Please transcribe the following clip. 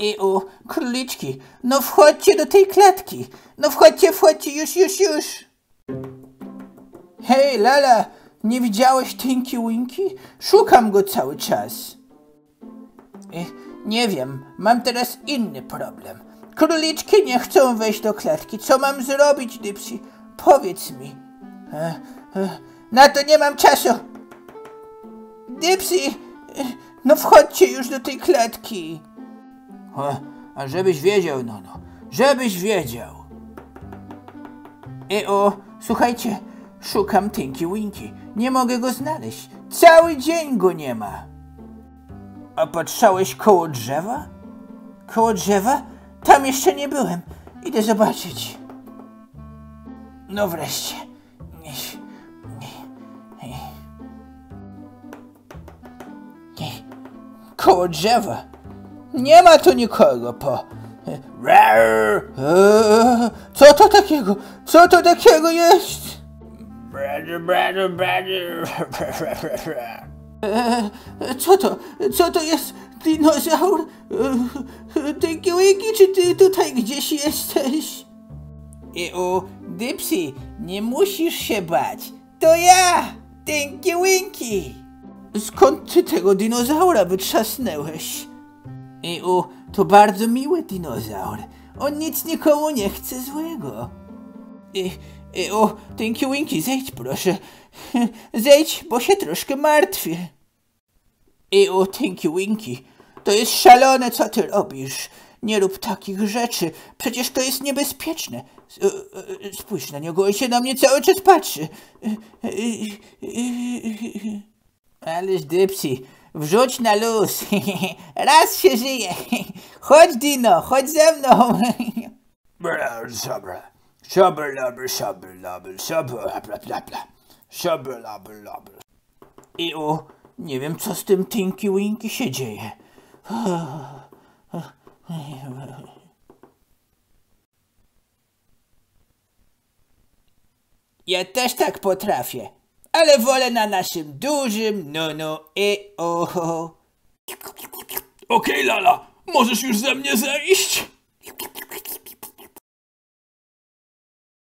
I u, króliczki, no wchodźcie do tej klatki. No wchodźcie, wchodźcie, już, już, już. Hej, Lala, nie widziałeś Tinky Winky? Szukam go cały czas. E, nie wiem, mam teraz inny problem. Króliczki nie chcą wejść do klatki. Co mam zrobić, Dipsy? Powiedz mi. E, e, na to nie mam czasu. Dipsy, e, no wchodźcie już do tej klatki. A żebyś wiedział, no, no, żebyś wiedział. E o, słuchajcie, szukam Tinky Winky. Nie mogę go znaleźć. Cały dzień go nie ma. A patrzałeś koło drzewa? Koło drzewa? Tam jeszcze nie byłem. Idę zobaczyć. No wreszcie. Koło drzewa. Nie ma tu nikogo po. Co to takiego? Co to takiego jest? Co to? Co to jest? Dinozaur? Tinky Winky, czy ty tutaj gdzieś jesteś? I u Dipsy, nie musisz się bać. To ja, Tinky Winky. Skąd ty tego dinozaura wytrzasnęłeś? I u, to bardzo miły dinozaur. On nic nikomu nie chce złego. I, i o, Tinky Winky, zejdź proszę. Zejdź, bo się troszkę martwię. I o, Tinky Winky, to jest szalone, co ty robisz. Nie rób takich rzeczy, przecież to jest niebezpieczne. E, e, Spójrz na niego, on się na mnie cały czas patrzy. E, Ależ Dipsy, wrzuć na luz. Raz się żyje. Chodź Dino, chodź ze mną. I o, nie wiem co z tym Tinky Winky się dzieje. Ja też tak potrafię, ale wolę na naszym dużym nunu i o. Okej, Lala, możesz już ze mnie zejść?